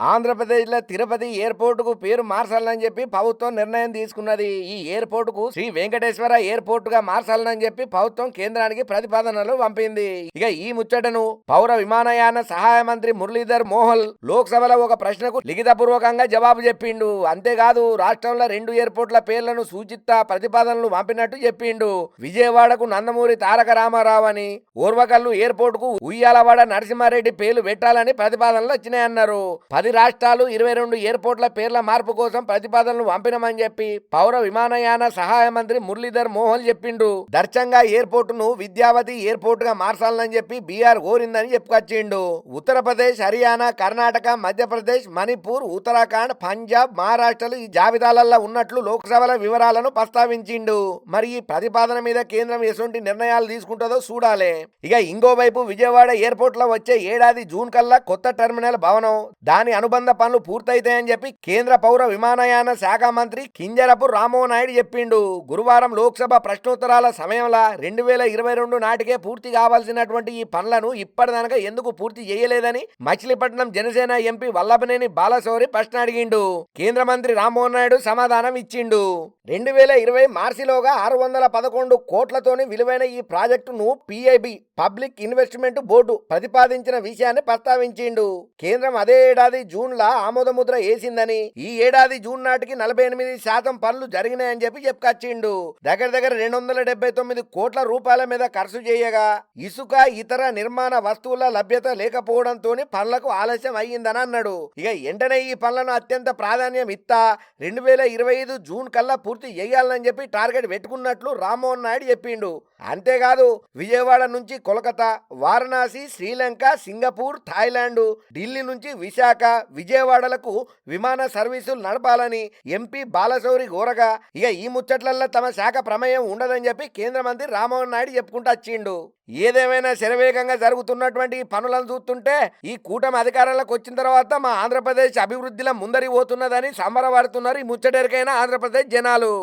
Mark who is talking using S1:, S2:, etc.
S1: ఆంధ్రప్రదేశ్లో తిరుపతి ఎయిర్పోర్టుకు పేరు మార్చాలని చెప్పి ప్రభుత్వం నిర్ణయం తీసుకున్నది. ఈ ఎయిర్పోర్టుకు శ్రీ వెంకటేశ్వర ఎయిర్పోర్ట్గా మార్చాలని చెప్పి ప్రభుత్వం కేంద్రానికి ప్రతిపాదనలు పంపింది. ఇక ఈ ముచ్చటను పౌర విమానయాన సహాయ మంత్రి మురళీధర్ మోహల్ లోక్సభలో ఒక ప్రశ్నకు లిఖితపూర్వకంగా జవాబు చెప్పిండు. అంతేకాదు రాష్ట్రంలో రెండు ఎయిర్పోర్ట్ల పేర్లను సూచిస్తా ప్రతిపాదనలు పంపినట్టు చెప్పిండు. విజయవాడకు నందమూరి తారక రామారావు అని ఓర్వకల్లు ఎయిర్పోర్ట్కు ఉయ్యాలవాడ నరసింహారెడ్డి పేర్లు పెట్టాలని ప్రతిపాదనలు వచ్చినాయన్నారు. పది రాష్ట్రాలు ఇరవై రెండు ఎయిర్పోర్ట్ల పేర్ల మార్పు కోసం ప్రతిపాదనలు పంపినమని చెప్పి పౌర విమానయాన సహాయ మంత్రి మురళీధర్ మోహన్ చెప్పిండు. దర్శంగా ఎయిర్పోర్ట్ను విద్యావతి ఎయిర్పోర్ట్గా మార్చాలని చెప్పి బీఆర్ కోరిందని చెప్పుకొచ్చిండు. ఉత్తరప్రదేశ్ హర్యానా కర్ణాటక మధ్యప్రదేశ్ మణిపూర్ ఉత్తరాఖండ్ పంజాబ్ మహారాష్ట్రలు ఈ జాబితాలలో ఉన్నట్లు లోక్సభల వివరాలను ప్రస్తావించిండు. మరి ఈ ప్రతిపాదన మీద కేంద్రం ఎటువంటి నిర్ణయాలు తీసుకుంటుందో చూడాలి. ఇక ఇంకోవైపు విజయవాడ ఎయిర్పోర్ట్లో వచ్చే ఏడాది జూన్ కల్లా కొత్త టెర్మినల్ భవనం దాని అనుబంధ పనులు పూర్తయితాయని చెప్పి కేంద్ర పౌర విమానయాన శాఖ మంత్రి కింజరపు రామోనాయుడు చెప్పిండు. గురువారం లోక్సభ ప్రశ్నోత్తరాల సమయంలో రెండు వేల ఇరవై రెండు నాటికే పూర్తి కావాల్సినటువంటి ఈ పనులను ఇప్పటిదానక ఎందుకు పూర్తి చేయలేదని మచిలీపట్నం జనసేన ఎంపీ వల్లభనేని బాలశౌరి ప్రశ్న అడిగిండు. కేంద్ర మంత్రి రామ్మోహన్ నాయుడు సమాధానం ఇచ్చిండు. రెండు వేల ఇరవై మార్చిలోగా ఆరు వందల పదకొండు కోట్లతోని విలువైన ఈ ప్రాజెక్టును పిఐబి పబ్లిక్ ఇన్వెస్ట్మెంట్ బోర్డు ప్రతిపాదించిన విషయాన్ని ప్రస్తావించిండు. కేంద్రం అదే ఏడాది జూన్ లా ఆమోదముద్ర వేసిందని ఈ ఏడాది జూన్ నాటికి నలభై ఎనిమిది శాతం పనులు జరిగినాయని చెప్పి చెప్పుకొచ్చిండు. దగ్గర దగ్గర రెండు వందల డెబ్బై తొమ్మిది కోట్ల రూపాయల మీద ఖర్చు చేయగా ఇసుక ఇతర నిర్మాణ వస్తువుల లభ్యత లేకపోవడంతో పనులకు ఆలస్యం అయ్యిందని అన్నాడు. ఇక వెంటనే ఈ పనులను అత్యంత ప్రాధాన్యం ఇత్తా రెండు వేల ఇరవై ఐదు జూన్ కల్లా పూర్తి చేయాలని చెప్పి టార్గెట్ పెట్టుకున్నట్లు రామ్మోహన్ నాయుడు చెప్పిండు. అంతేకాదు విజయవాడ నుంచి కోలకతా వారణాసి శ్రీలంక సింగపూర్ థాయిలాండ్ ఢిల్లీ నుంచి విశాఖ విజయవాడలకు విమాన సర్వీసులు నడపాలని ఎంపీ బాలశౌరి కోరగా ఇక ఈ ముచ్చట్లల్లో తమ శాఖ ప్రమేయం ఉండదని చెప్పి కేంద్ర మంత్రి రామ్మోహన్ నాయుడు చెప్పుకుంటూ వచ్చిండు. ఏదేమైనా శరవేగంగా జరుగుతున్నటువంటి ఈ పనులను చూస్తుంటే ఈ కూటమి అధికారంలోకి వచ్చిన తర్వాత మా ఆంధ్రప్రదేశ్ అభివృద్ధిలో ముందరి పోతున్నదని సంబరపడుతున్నారు ఈ ముచ్చటెరికైన ఆంధ్రప్రదేశ్ జనాలు.